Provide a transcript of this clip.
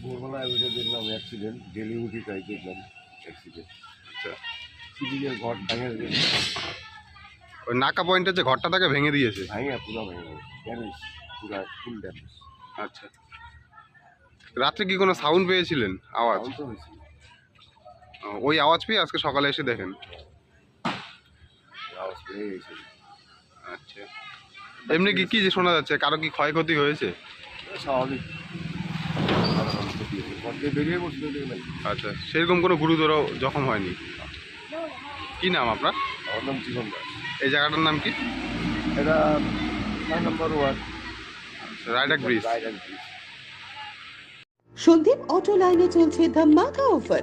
ভোরবেলায় ওইটা দেখলাম অ্যাক্সিডেন্ট ডেলিভারি তাই দেখলাম অ্যাক্সিডেন্ট আচ্ছা। সিভিলের ঘর ভেঙে গেছে ওই নাকা পয়েন্টের যে ঘরটা তাকে ভেঙে দিয়েছে? ভাঙে পুরো ভেঙে গেছে। ড্যামেজ পুরা ফুল ড্যামেজ আচ্ছা। রাত্রে কি কোনো সাউন্ড পেয়েছিলেন? আওয়াজ? ওই আওয়াজ পেয়ে আজকে সকালে এসে দেখেন। আওয়াজ পেয়ে আচ্ছা। এমনি কি কি শোনা যাচ্ছে? কারও কি ক্ষয়ক্ষতি হয়েছে? স্বাভাবিক। বেরিয়ে পড়ছিল আচ্ছা সেরকম কোনো গুরুতর জখম হয়নি? কি নাম আপনার? আমার নাম জীবন দাস। এই জায়গাটার নাম কি? এটা নয় নম্বর ward. Raidak bridge. Raidak bridge. Sandeep auto লাইনে চলছে ধামাকা অফার